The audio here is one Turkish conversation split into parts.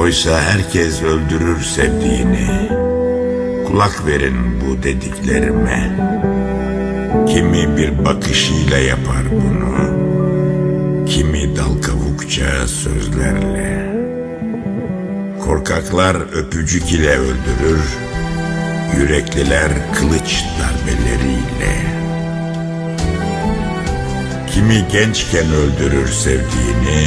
Oysa herkes öldürür sevdiğini. Kulak verin bu dediklerime. Kimi bir bakışıyla yapar bunu. Kimi dal kavukça sözlerle. Korkaklar öpücük ile öldürür. Yürekliler kılıç darbeleriyle. Kimi gençken öldürür sevdiğini,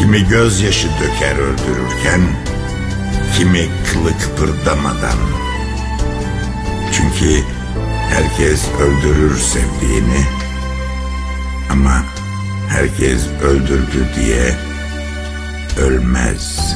Kimi gözyaşı döker öldürürken, kimi kılı kıpırdamadan. Çünkü herkes öldürür sevdiğini ama herkes öldürdü diye ölmez.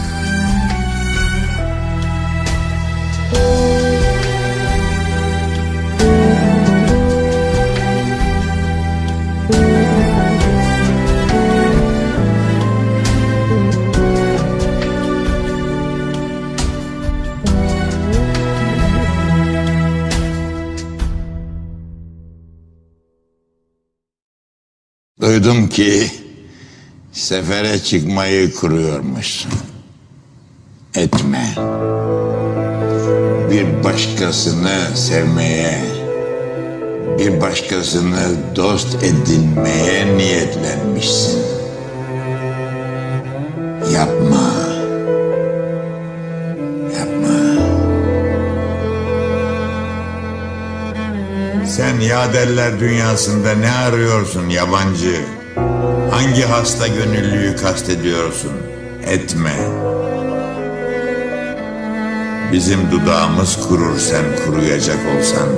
Duydum ki sefere çıkmayı kuruyormuşsun. Etme. Bir başkasını sevmeye, bir başkasını dost edinmeye niyetlenmişsin. Sen yaderler dünyasında ne arıyorsun yabancı? Hangi hasta gönüllüyü kastediyorsun? Etme. Bizim dudağımız kurur sen kuruyacak olsan.